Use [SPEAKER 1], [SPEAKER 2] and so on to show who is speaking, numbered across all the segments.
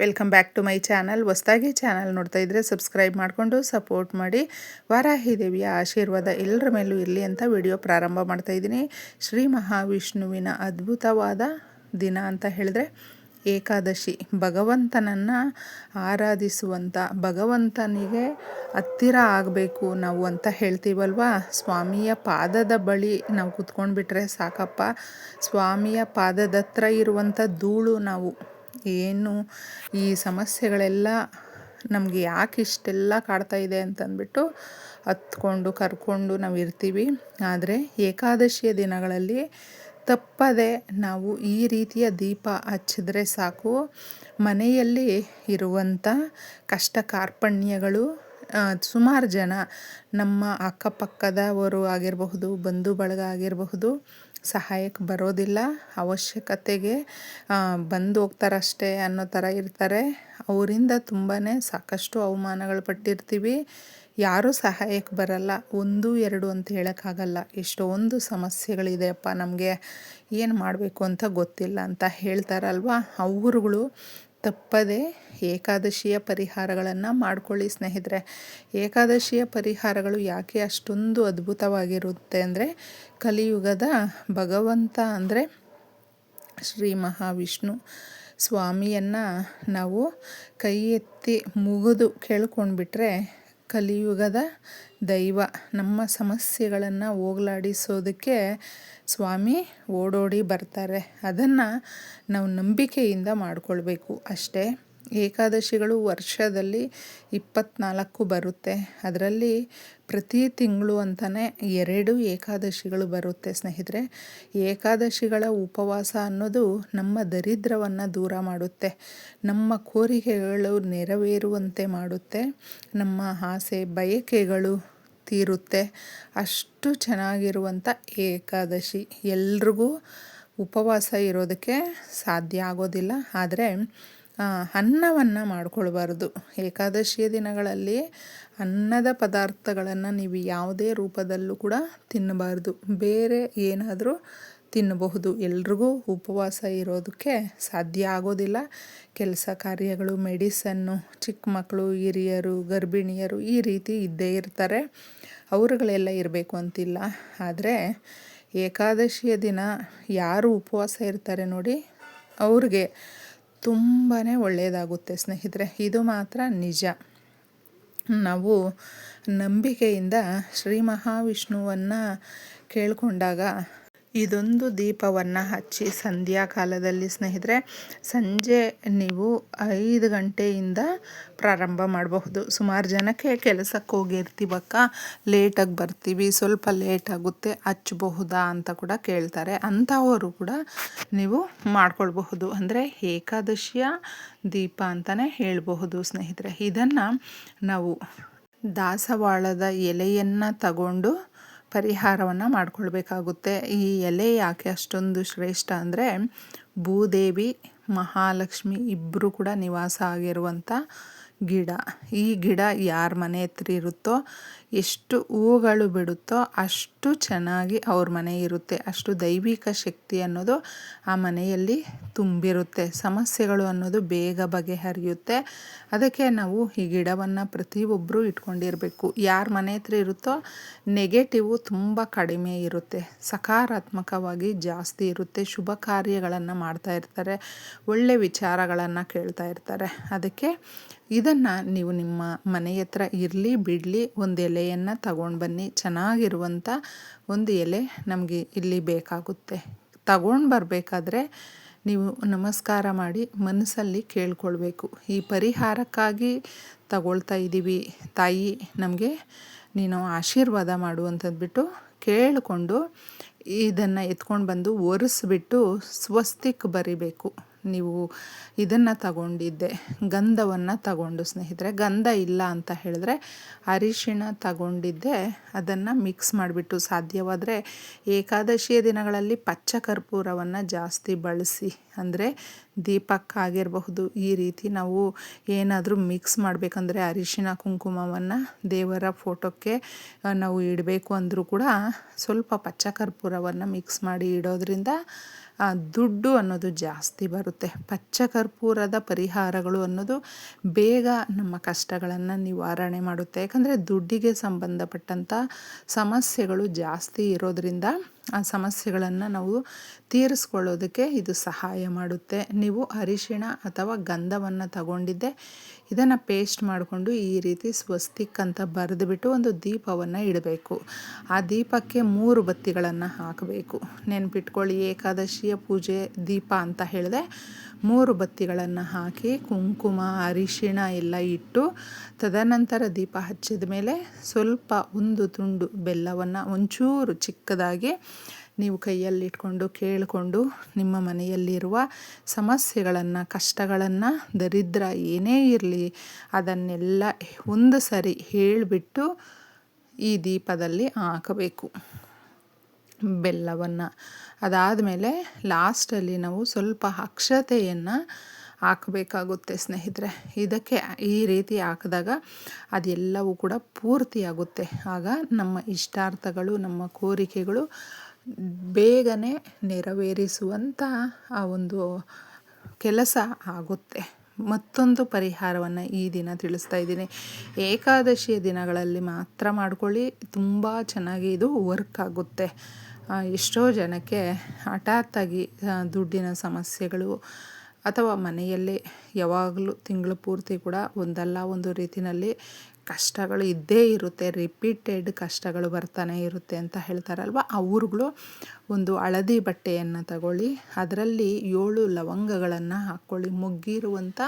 [SPEAKER 1] Welcome back to my channel ಹೊಸ್ದಾಗಿ channel ನೋಡ್ತಾ ಇದ್ರೆ ಸಬ್ಸ್ಕ್ರೈಬ್ ಮಾಡಿಕೊಂಡು ಸಪೋರ್ಟ್ ಮಾಡಿ. ವಾರಾಹಿ ದೇವಿಯ ಆಶೀರ್ವಾದ ಎಲ್ಲರ ಮೇಲೂ ಇರಲಿ ಅಂತ ವಿಡಿಯೋ ಪ್ರಾರಂಭ ಮಾಡ್ತಾ ಇದ್ದೀನಿ. ಶ್ರೀ ಮಹಾವಿಷ್ಣುವಿನ ಅದ್ಭುತವಾದ ದಿನ ಅಂತ ಹೇಳಿದ್ರೆ ಏಕಾದಶಿ. ಭಗವಂತನನ್ನು ಆರಾಧಿಸುವಂಥ ಭಗವಂತನಿಗೆ ಹತ್ತಿರ ಆಗಬೇಕು ನಾವು ಅಂತ ಹೇಳ್ತೀವಲ್ವ? ಸ್ವಾಮಿಯ ಪಾದದ ಬಳಿ ನಾವು ಕುತ್ಕೊಂಡ್ಬಿಟ್ರೆ ಸಾಕಪ್ಪ. ಸ್ವಾಮಿಯ ಪಾದದತ್ರ ಇರುವಂಥ ಧೂಳು ನಾವು. ಏನು ಈ ಸಮಸ್ಯೆಗಳೆಲ್ಲ ನಮಗೆ ಯಾಕೆ ಇಷ್ಟೆಲ್ಲ ಕಾಡ್ತಾ ಇದೆ ಅಂತಂದ್ಬಿಟ್ಟು ಹತ್ಕೊಂಡು ಕರ್ಕೊಂಡು ನಾವು ಇರ್ತೀವಿ. ಆದರೆ ಏಕಾದಶಿಯ ದಿನಗಳಲ್ಲಿ ತಪ್ಪದೆ ನಾವು ಈ ರೀತಿಯ ದೀಪ ಹಚ್ಚಿದ್ರೆ ಸಾಕು. ಮನೆಯಲ್ಲಿ ಇರುವಂಥ ಕಷ್ಟ ಕಾರ್ಪಣ್ಯಗಳು ಸುಮಾರು ಜನ ನಮ್ಮ ಅಕ್ಕಪಕ್ಕದವರು ಆಗಿರಬಹುದು ಬಂಧು ಬಳಗ ಆಗಿರಬಹುದು ಸಹಾಯಕ್ಕೆ ಬರೋದಿಲ್ಲ. ಅವಶ್ಯಕತೆಗೆ ಬಂದು ಹೋಗ್ತಾರಷ್ಟೇ ಅನ್ನೋ ಥರ ಇರ್ತಾರೆ. ಅವರಿಂದ ತುಂಬಾ ಸಾಕಷ್ಟು ಅವಮಾನಗಳು ಪಟ್ಟಿರ್ತೀವಿ. ಯಾರೂ ಸಹಾಯಕ್ಕೆ ಬರಲ್ಲ. ಒಂದು, ಎರಡು ಅಂತ ಹೇಳೋಕ್ಕಾಗಲ್ಲ. ಎಷ್ಟೊಂದು ಸಮಸ್ಯೆಗಳಿದೆಯಪ್ಪ ನಮಗೆ. ಏನು ಮಾಡಬೇಕು ಅಂತ ಗೊತ್ತಿಲ್ಲ ಅಂತ ಹೇಳ್ತಾರಲ್ವ? ಅವರುಗಳು ತಪ್ಪದೆ ಏಕಾದಶಿಯ ಪರಿಹಾರಗಳನ್ನು ಮಾಡ್ಕೊಳ್ಳಿ ಸ್ನೇಹಿತರೆ. ಏಕಾದಶಿಯ ಪರಿಹಾರಗಳು ಯಾಕೆ ಅಷ್ಟೊಂದು ಅದ್ಭುತವಾಗಿರುತ್ತೆ ಅಂದರೆ ಕಲಿಯುಗದ ಭಗವಂತ ಅಂದರೆ ಶ್ರೀ ಮಹಾವಿಷ್ಣು. ಸ್ವಾಮಿಯನ್ನು ನಾವು ಕೈ ಎತ್ತಿ ಮುಗಿದು ಕೇಳ್ಕೊಂಡ್ಬಿಟ್ರೆ ಕಲಿಯುಗದ ದೈವ. ನಮ್ಮ ಸಮಸ್ಯೆಗಳನ್ನು ಹೋಗ್ಲಾಡಿಸೋದಕ್ಕೆ ಸ್ವಾಮಿ ಓಡೋಡಿ ಬರ್ತಾರೆ. ಅದನ್ನು ನಾವು ನಂಬಿಕೆಯಿಂದ ಮಾಡಿಕೊಳ್ಬೇಕು ಅಷ್ಟೇ. ಏಕಾದಶಿಗಳು ವರ್ಷದಲ್ಲಿ ಇಪ್ಪತ್ತ್ನಾಲ್ಕು ಬರುತ್ತೆ. ಅದರಲ್ಲಿ ಪ್ರತಿ ತಿಂಗಳು ಅಂತಲೇ ಎರಡು ಏಕಾದಶಿಗಳು ಬರುತ್ತೆ ಸ್ನೇಹಿತರೆ. ಏಕಾದಶಿಗಳ ಉಪವಾಸ ಅನ್ನೋದು ನಮ್ಮ ದರಿದ್ರವನ್ನು ದೂರ ಮಾಡುತ್ತೆ. ನಮ್ಮ ಕೋರಿಕೆಗಳು ನೆರವೇರುವಂತೆ ಮಾಡುತ್ತೆ. ನಮ್ಮ ಆಸೆ, ಬಯಕೆಗಳು ತೀರುತ್ತೆ. ಅಷ್ಟು ಚೆನ್ನಾಗಿರುವಂಥ ಏಕಾದಶಿ. ಎಲ್ರಿಗೂ ಉಪವಾಸ ಇರೋದಕ್ಕೆ ಸಾಧ್ಯ ಆಗೋದಿಲ್ಲ. ಆದರೆ ಅನ್ನವನ್ನು ಮಾಡಿಕೊಳ್ಬಾರ್ದು. ಏಕಾದಶಿಯ ದಿನಗಳಲ್ಲಿ ಅನ್ನದ ಪದಾರ್ಥಗಳನ್ನು ನೀವು ಯಾವುದೇ ರೂಪದಲ್ಲೂ ಕೂಡ ತಿನ್ನಬಾರ್ದು. ಬೇರೆ ಏನಾದರೂ ತಿನ್ನಬಹುದು. ಎಲ್ರಿಗೂ ಉಪವಾಸ ಇರೋದಕ್ಕೆ ಸಾಧ್ಯ ಆಗೋದಿಲ್ಲ. ಕೆಲಸ ಕಾರ್ಯಗಳು, ಮೆಡಿಸನ್ನು ಚಿಕ್ಕ ಮಕ್ಕಳು, ಹಿರಿಯರು, ಗರ್ಭಿಣಿಯರು ಈ ರೀತಿ ಇದ್ದೇ ಇರ್ತಾರೆ. ಅವರುಗಳೆಲ್ಲ ಇರಬೇಕು ಅಂತಿಲ್ಲ. ಆದರೆ ಏಕಾದಶಿಯ ದಿನ ಯಾರು ಉಪವಾಸ ಇರ್ತಾರೆ ನೋಡಿ, ಅವ್ರಿಗೆ ತುಂಬಾ ಒಳ್ಳೆಯದಾಗುತ್ತೆ ಸ್ನೇಹಿತರೆ. ಇದು ಮಾತ್ರ ನಿಜ. ನಾವು ನಂಬಿಕೆಯಿಂದ ಶ್ರೀ ಮಹಾವಿಷ್ಣುವನ್ನು ಕೇಳಿಕೊಂಡಾಗ ಇದೊಂದು ದೀಪವನ್ನು ಹಚ್ಚಿ ಸಂಧ್ಯಾ ಕಾಲದಲ್ಲಿ ಸ್ನೇಹಿತರೆ, ಸಂಜೆ ನೀವು ಐದು ಗಂಟೆಯಿಂದ ಪ್ರಾರಂಭ ಮಾಡಬಹುದು. ಸುಮಾರು ಜನಕ್ಕೆ ಕೆಲಸಕ್ಕೆ ಹೋಗಿರ್ತೀವಕ್ಕ ಲೇಟಾಗಿ ಬರ್ತೀವಿ, ಸ್ವಲ್ಪ ಲೇಟ್ ಆಗುತ್ತೆ, ಹಚ್ಚಬಹುದಾ ಅಂತ ಕೂಡ ಕೇಳ್ತಾರೆ. ಅಂಥವರು ಕೂಡ ನೀವು ಮಾಡ್ಕೊಳ್ಬಹುದು. ಅಂದರೆ ಏಕಾದಶಿಯ ದೀಪ ಅಂತಲೇ ಹೇಳಬಹುದು ಸ್ನೇಹಿತರೆ. ಇದನ್ನು ನಾವು ದಾಸವಾಳದ ಎಲೆಯನ್ನು ತಗೊಂಡು ಪರಿಹಾರವನ್ನು ಮಾಡಿಕೊಳ್ಬೇಕಾಗುತ್ತೆ. ಈ ಎಲೆ ಯಾಕೆ ಅಷ್ಟೊಂದು ಶ್ರೇಷ್ಠ ಅಂದರೆ ಭೂದೇವಿ ಮಹಾಲಕ್ಷ್ಮಿ ಇಬ್ಬರು ಕೂಡ ನಿವಾಸ ಆಗಿರುವಂಥ ಗಿಡ. ಈ ಗಿಡ ಯಾರ ಮನೆ ಹತ್ರ ಇರುತ್ತೋ, ಎಷ್ಟು ಹೂಗಳು ಬಿಡುತ್ತೋ ಅಷ್ಟು ಚೆನ್ನಾಗಿ ಅವ್ರ ಮನೆ ಇರುತ್ತೆ. ಅಷ್ಟು ದೈವಿಕ ಶಕ್ತಿ ಅನ್ನೋದು ಆ ಮನೆಯಲ್ಲಿ ತುಂಬಿರುತ್ತೆ. ಸಮಸ್ಯೆಗಳು ಅನ್ನೋದು ಬೇಗ ಬಗೆಹರಿಯುತ್ತೆ. ಅದಕ್ಕೆ ನಾವು ಈ ಗಿಡವನ್ನು ಪ್ರತಿಯೊಬ್ಬರೂ ಇಟ್ಕೊಂಡಿರಬೇಕು. ಯಾರ ಮನೆ ಹತ್ರ ಇರುತ್ತೋ ನೆಗೆಟಿವು ತುಂಬ ಕಡಿಮೆ ಇರುತ್ತೆ. ಸಕಾರಾತ್ಮಕವಾಗಿ ಜಾಸ್ತಿ ಇರುತ್ತೆ. ಶುಭ ಕಾರ್ಯಗಳನ್ನು ಮಾಡ್ತಾ ಇರ್ತಾರೆ. ಒಳ್ಳೆ ವಿಚಾರಗಳನ್ನು ಕೇಳ್ತಾ ಇರ್ತಾರೆ. ಅದಕ್ಕೆ ಇದನ್ನು ನೀವು ನಿಮ್ಮ ಮನೆ ಹತ್ರ ಇರಲಿ, ಬಿಡಲಿ, ಒಂದು ಎಲೆಯನ್ನು ತಗೊಂಡು ಬನ್ನಿ. ಚೆನ್ನಾಗಿರುವಂಥ ಒಂದು ಎಲೆ ನಮಗೆ ಇಲ್ಲಿ ಬೇಕಾಗುತ್ತೆ. ತಗೊಂಡು ಬರಬೇಕಾದ್ರೆ ನೀವು ನಮಸ್ಕಾರ ಮಾಡಿ ಮನಸ್ಸಲ್ಲಿ ಕೇಳ್ಕೊಳ್ಬೇಕು. ಈ ಪರಿಹಾರಕ್ಕಾಗಿ ತಗೊಳ್ತಾ ಇದ್ದೀವಿ ತಾಯಿ ನಮಗೆ ನೀನು ಆಶೀರ್ವಾದ ಮಾಡು ಅಂತಂದ್ಬಿಟ್ಟು ಕೇಳಿಕೊಂಡು ಇದನ್ನು ಎತ್ಕೊಂಡು ಬಂದು ಒರೆಸ್ಬಿಟ್ಟು ಸ್ವಸ್ತಿಕ್ ಬರಿಬೇಕು. ನೀವು ಇದನ್ನು ತಗೊಂಡಿದ್ದೆ, ಗಂಧವನ್ನು ತಗೊಂಡು ಸ್ನೇಹಿತರೆ. ಗಂಧ ಇಲ್ಲ ಅಂತ ಹೇಳಿದ್ರೆ ಅರಿಶಿಣ ತಗೊಂಡಿದ್ದೆ, ಅದನ್ನು ಮಿಕ್ಸ್ ಮಾಡಿಬಿಟ್ಟು ಸಾಧ್ಯವಾದರೆ ಏಕಾದಶಿಯ ದಿನಗಳಲ್ಲಿ ಪಚ್ಚ ಕರ್ಪೂರವನ್ನು ಜಾಸ್ತಿ ಬಳಸಿ, ಅಂದರೆ ದೀಪಕ್ಕಾಗಿರಬಹುದು ಈ ರೀತಿ ನಾವು ಏನಾದರೂ ಮಿಕ್ಸ್ ಮಾಡಬೇಕಂದ್ರೆ ಅರಿಶಿಣ ಕುಂಕುಮವನ್ನು ದೇವರ ಫೋಟೋಕ್ಕೆ ನಾವು ಇಡಬೇಕು ಅಂದರೂ ಕೂಡ ಸ್ವಲ್ಪ ಪಚ್ಚ ಕರ್ಪೂರವನ್ನು ಮಿಕ್ಸ್ ಮಾಡಿ ಇಡೋದ್ರಿಂದ ದುಡ್ಡು ಅನ್ನೋದು ಜಾಸ್ತಿ ಬರುತ್ತೆ. ಪಚ್ಚ ಕರ್ಪೂರದ ಪರಿಹಾರಗಳು ಅನ್ನೋದು ಬೇಗ ನಮ್ಮ ಕಷ್ಟಗಳನ್ನು ನಿವಾರಣೆ ಮಾಡುತ್ತೆ. ಯಾಕಂದರೆ ದುಡ್ಡಿಗೆ ಸಂಬಂಧಪಟ್ಟಂಥ ಸಮಸ್ಯೆಗಳು ಜಾಸ್ತಿ ಇರೋದರಿಂದ ಆ ಸಮಸ್ಯೆಗಳನ್ನು ನಾವು ತೀರಿಸ್ಕೊಳ್ಳೋದಕ್ಕೆ ಇದು ಸಹಾಯ ಮಾಡುತ್ತೆ. ನೀವು ಅರಿಶಿಣ ಅಥವಾ ಗಂಧವನ್ನು ತಗೊಂಡಿದ್ದೆ, ಇದನ್ನು ಪೇಸ್ಟ್ ಮಾಡಿಕೊಂಡು ಈ ರೀತಿ ಸ್ವಸ್ತಿಕ್ ಅಂತ ಬರೆದುಬಿಟ್ಟು ಒಂದು ದೀಪವನ್ನು ಇಡಬೇಕು. ಆ ದೀಪಕ್ಕೆ ಮೂರು ಬತ್ತಿಗಳನ್ನು ಹಾಕಬೇಕು. ನೆನ್ಪಿಟ್ಕೊಳ್ಳಿ, ಏಕಾದಶಿಯ ಪೂಜೆ ದೀಪ ಅಂತ ಹೇಳಿದೆ, ಮೂರು ಬತ್ತಿಗಳನ್ನು ಹಾಕಿ ಕುಂಕುಮ, ಅರಿಶಿಣ ಎಲ್ಲ ಇಟ್ಟು ತದನಂತರ ದೀಪ ಹಚ್ಚಿದ ಮೇಲೆ ಸ್ವಲ್ಪ ಒಂದು ತುಂಡು ಬೆಲ್ಲವನ್ನು ಒಂಚೂರು ಚಿಕ್ಕದಾಗಿ ನೀವು ಕೈಯಲ್ಲಿಟ್ಕೊಂಡು ಕೇಳಿಕೊಂಡು ನಿಮ್ಮ ಮನೆಯಲ್ಲಿರುವ ಸಮಸ್ಯೆಗಳನ್ನು, ಕಷ್ಟಗಳನ್ನು, ದರಿದ್ರ ಏನೇ ಇರಲಿ, ಅದನ್ನೆಲ್ಲ ಒಂದು ಸರಿ ಹೇಳಿಬಿಟ್ಟು ಈ ದೀಪದಲ್ಲಿ ಹಾಕಬೇಕು. ಬೆಲ್ಲವನ್ನು. ಅದಾದಮೇಲೆ ಲಾಸ್ಟಲ್ಲಿ ನಾವು ಸ್ವಲ್ಪ ಅಕ್ಷತೆಯನ್ನು ಹಾಕಬೇಕಾಗುತ್ತೆ ಸ್ನೇಹಿತರೆ. ಇದಕ್ಕೆ ಈ ರೀತಿ ಹಾಕಿದಾಗ ಅದೆಲ್ಲವೂ ಕೂಡ ಪೂರ್ತಿಯಾಗುತ್ತೆ. ಆಗ ನಮ್ಮ ಇಷ್ಟಾರ್ಥಗಳು, ನಮ್ಮ ಕೋರಿಕೆಗಳು ಬೇಗನೆ ನೆರವೇರಿಸುವಂಥ ಆ ಒಂದು ಕೆಲಸ ಆಗುತ್ತೆ. ಮತ್ತೊಂದು ಪರಿಹಾರವನ್ನು ಈ ದಿನ ತಿಳಿಸ್ತಾ ಇದ್ದೀನಿ. ಏಕಾದಶಿಯ ದಿನಗಳಲ್ಲಿ ಮಾತ್ರ ಮಾಡ್ಕೊಳ್ಳಿ. ತುಂಬ ಚೆನ್ನಾಗಿ ಇದು ವರ್ಕ್ ಆಗುತ್ತೆ. ಎಷ್ಟೋ ಜನಕ್ಕೆ ಹಠಾತ್ತಾಗಿ ದುಡ್ಡಿನ ಸಮಸ್ಯೆಗಳು ಅಥವಾ ಮನೆಯಲ್ಲೇ ಯಾವಾಗಲೂ ತಿಂಗಳು ಪೂರ್ತಿ ಕೂಡ ಒಂದಲ್ಲ ಒಂದು ರೀತಿಯಲ್ಲಿ ಕಷ್ಟಗಳು ಇದ್ದೇ ಇರುತ್ತೆ ರಿಪೀಟೆಡ್ ಕಷ್ಟಗಳು ಬರ್ತಾನೆ ಇರುತ್ತೆ ಅಂತ ಹೇಳ್ತಾರಲ್ವ? ಅವ್ರುಗಳು ಒಂದು ಹಳದಿ ಬಟ್ಟೆಯನ್ನು ತಗೊಳ್ಳಿ, ಅದರಲ್ಲಿ ಏಳು ಲವಂಗಗಳನ್ನು ಹಾಕ್ಕೊಳ್ಳಿ. ಮುಗ್ಗಿರುವಂಥ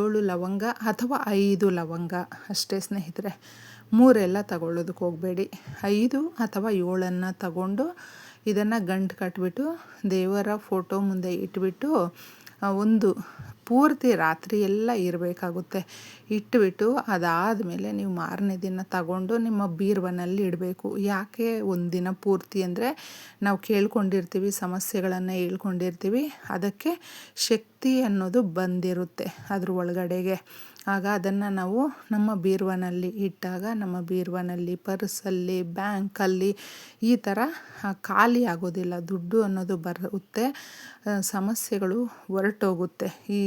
[SPEAKER 1] ಏಳು ಲವಂಗ ಅಥವಾ ಐದು ಲವಂಗ ಅಷ್ಟೇ ಸ್ನೇಹಿತರೆ. ಮೂರೆಲ್ಲ ತಗೊಳ್ಳೋದಕ್ಕೆ ಹೋಗಬೇಡಿ. ಐದು ಅಥವಾ ಏಳನ್ನು ತಗೊಂಡು ಇದನ್ನು ಗಂಟು ಕಟ್ಬಿಟ್ಟು ದೇವರ ಫೋಟೋ ಮುಂದೆ ಇಟ್ಬಿಟ್ಟು ಒಂದು ಪೂರ್ತಿ ರಾತ್ರಿ ಎಲ್ಲ ಇರಬೇಕಾಗುತ್ತೆ. ಇಟ್ಬಿಟ್ಟು ಅದಾದಮೇಲೆ ನೀವು ಮಾರನೇ ದಿನ ತಗೊಂಡು ನಿಮ್ಮ ಬೀರ್ವನಲ್ಲಿ ಇಡಬೇಕು. ಯಾಕೆ ಒಂದಿನ ಪೂರ್ತಿ ಅಂದರೆ ನಾವು ಕೇಳ್ಕೊಂಡಿರ್ತೀವಿ, ಸಮಸ್ಯೆಗಳನ್ನು ಹೇಳ್ಕೊಂಡಿರ್ತೀವಿ. ಅದಕ್ಕೆ ಶಕ್ತಿ ಅನ್ನೋದು ಬಂದಿರುತ್ತೆ ಅದ್ರ ಒಳಗಡೆಗೆ. ಆಗ ಅದನ್ನು ನಾವು ನಮ್ಮ ಬೀರ್ವನಲ್ಲಿ ಇಟ್ಟಾಗ ನಮ್ಮ ಬೀರ್ವನಲ್ಲಿ ಪರ್ಸಲ್ಲಿ, ಬ್ಯಾಂಕಲ್ಲಿ ಈ ಥರ ಖಾಲಿ ಆಗೋದಿಲ್ಲ. ದುಡ್ಡು ಅನ್ನೋದು ಬರುತ್ತೆ. ಸಮಸ್ಯೆಗಳು ಹೊರಟೋಗುತ್ತೆ. ಈ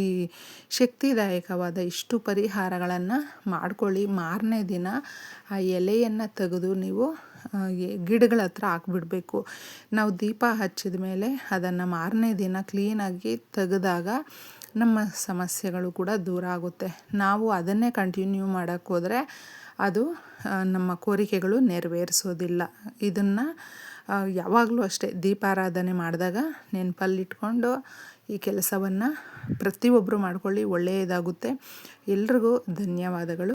[SPEAKER 1] ಶಕ್ತಿದಾಯಕವಾದ ಇಷ್ಟು ಪರಿಹಾರಗಳನ್ನು ಮಾಡ್ಕೊಳ್ಳಿ. ಮಾರನೇ ದಿನ ಆ ಎಲೆಯನ್ನು ತೆಗೆದು ನೀವು ಗಿಡಗಳ ಹತ್ರ ಹಾಕ್ಬಿಡ್ಬೇಕು. ನಾವು ದೀಪ ಹಚ್ಚಿದ ಮೇಲೆ ಅದನ್ನು ಮಾರನೇ ದಿನ ಕ್ಲೀನಾಗಿ ತೆಗೆದಾಗ ನಮ್ಮ ಸಮಸ್ಯೆಗಳು ಕೂಡ ದೂರ ಆಗುತ್ತೆ. ನಾವು ಅದನ್ನೇ ಕಂಟಿನ್ಯೂ ಮಾಡೋಕ್ಕೆ ಅದು ನಮ್ಮ ಕೋರಿಕೆಗಳು ನೆರವೇರಿಸೋದಿಲ್ಲ. ಇದನ್ನು ಯಾವಾಗಲೂ ಅಷ್ಟೇ ದೀಪಾರಾಧನೆ ಮಾಡಿದಾಗ ನೆನಪಲ್ಲಿಟ್ಕೊಂಡು ಈ ಕೆಲಸವನ್ನು ಪ್ರತಿಯೊಬ್ಬರು ಮಾಡ್ಕೊಳ್ಳಿ, ಒಳ್ಳೆಯದಾಗುತ್ತೆ. ಎಲ್ರಿಗೂ ಧನ್ಯವಾದಗಳು.